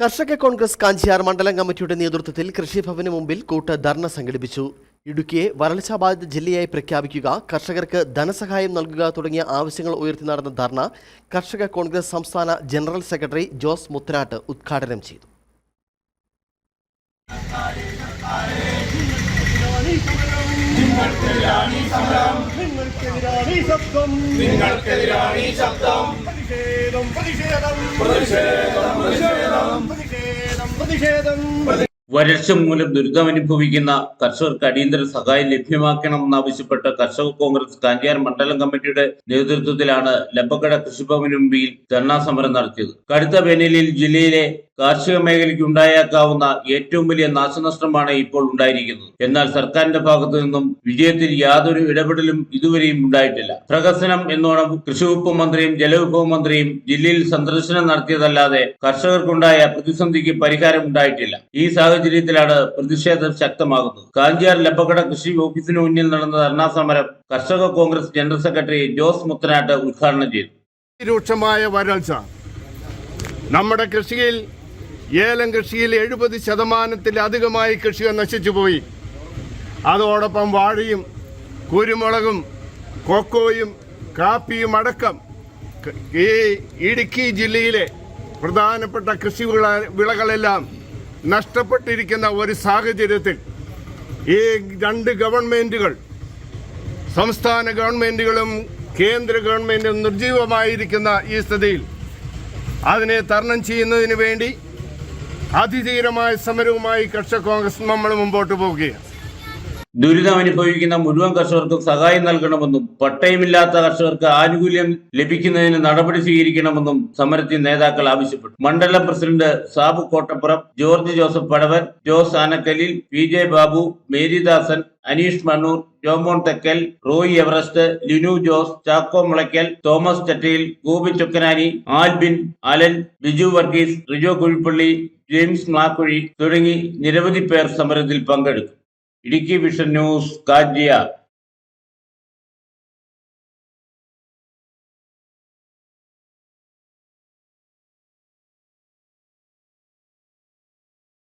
കർഷക കോൺഗ്രസ് കാഞ്ചിയാർ മണ്ഡലം കമ്മിറ്റിയുടെ നേതൃത്വത്തിൽ കൃഷിഭവന് മുമ്പിൽ കൂട്ട ധർണ സംഘടിപ്പിച്ചു. ഇടുക്കിയെ വരൾച്ചാ ബാധിത ജില്ലയായി പ്രഖ്യാപിക്കുക കർഷകർക്ക് ധനസഹായം നൽകുക തുടങ്ങിയ ആവശ്യങ്ങൾ ഉയർത്തി നടന്ന ധർണ കർഷക കോൺഗ്രസ് സംസ്ഥാന ജനറൽ സെക്രട്ടറി ജോസ് മുത്തനാട്ട് ഉദ്ഘാടനം ചെയ്തു. നിങ്ങൾക്കെതിരാണ് ശബ്ദം. നിങ്ങൾക്കെതിരാണ് ശബ്ദം. പ്രതിഷേധം. പ്രതിഷേധം. വരൾച്ച മൂലം ദുരിതമനുഭവിക്കുന്ന കർഷകർക്ക് അടിയന്തര സഹായം ലഭ്യമാക്കണമെന്നാവശ്യപ്പെട്ട് കർഷക കോൺഗ്രസ് കാഞ്ചിയാർ മണ്ഡലം കമ്മിറ്റിയുടെ നേതൃത്വത്തിലാണ് ലബക്കട കൃഷിഭവന് മുമ്പിൽ ധർണാ സമരം നടത്തിയത്. കടുത്ത വേനലിൽ ജില്ലയിലെ കാർഷിക മേഖലയ്ക്ക് ഉണ്ടായേക്കാവുന്ന ഏറ്റവും വലിയ നാശനഷ്ടമാണ് ഇപ്പോൾ ഉണ്ടായിരിക്കുന്നത്. എന്നാൽ സർക്കാരിന്റെ ഭാഗത്തു നിന്നും വിജയത്തിൽ യാതൊരു ഇടപെടലും ഇതുവരെയും ഉണ്ടായിട്ടില്ല. പ്രകസനം എന്നോണം കൃഷിവകുപ്പ് മന്ത്രിയും ജലവിഭവ മന്ത്രിയും ജില്ലയിൽ സന്ദർശനം നടത്തിയതല്ലാതെ കർഷകർക്കുണ്ടായ പ്രതിസന്ധിക്ക് പരിഹാരം ഉണ്ടായിട്ടില്ല. ഈ സാഹചര്യത്തിലാണ് പ്രതിഷേധം ശക്തമാകുന്നത്. കാഞ്ചിയാർ ലബക്കട കൃഷി ഓഫീസിന് മുന്നിൽ നടന്ന ധർണാ സമരം Karshaka Congress general secretary Jose Muthanattu ഉദ്ഘാടനം ചെയ്തു. രൂക്ഷമായ വരൾച്ച നമ്മുടെ കൃഷിയിൽ ഏലം കൃഷിയിൽ എഴുപത് ശതമാനത്തിലധികമായി കൃഷികൾ നശിച്ചുപോയി അതോടൊപ്പം വാഴയും കുരുമുളകും കൊക്കോയും കാപ്പിയും അടക്കം ഈ ഇടുക്കി ജില്ലയിലെ പ്രധാനപ്പെട്ട കൃഷി വിള- വിളകളെല്ലാം നഷ്ടപ്പെട്ടിരിക്കുന്ന ഒരു സാഹചര്യത്തിൽ ഈ രണ്ട് ഗവൺമെന്റുകൾ സംസ്ഥാന ഗവൺമെന്റുകളും കേന്ദ്ര ഗവൺമെന്റും നിർജീവമായിരിക്കുന്ന ഈ സ്ഥിതിയിൽ അതിനെ തരണം ചെയ്യുന്നതിന് വേണ്ടി അതിധീരമായ സമരവുമായി കർഷക കോൺഗ്രസ് നമ്മൾ മുമ്പോട്ട് പോവുകയാണ്. ദുരിതം അനുഭവിക്കുന്ന മുഴുവൻ കർഷകർക്കും സഹായം നൽകണമെന്നും പട്ടയമില്ലാത്ത കർഷകർക്ക് ആനുകൂല്യം ലഭിക്കുന്നതിന് നടപടി സ്വീകരിക്കണമെന്നും സമരത്തിൽ നേതാക്കൾ ആവശ്യപ്പെട്ടു. മണ്ഡലം president Sabu Kottappuram George Joseph Padavan Jose Anakkalil P J Babu Meridasan Aneesh Mannoor Jomon Thekkal Roy Everest Linu Jose Chacko Mulakkal Thomas Chattel Gopi Chokkanani Albin Alan Biju Varghese Rijo Kuzhippally James Makkuzhi തുടങ്ങി നിരവധി പേർ സമരത്തിൽ പങ്കെടുത്തു. Idukki vision news Kanchiyar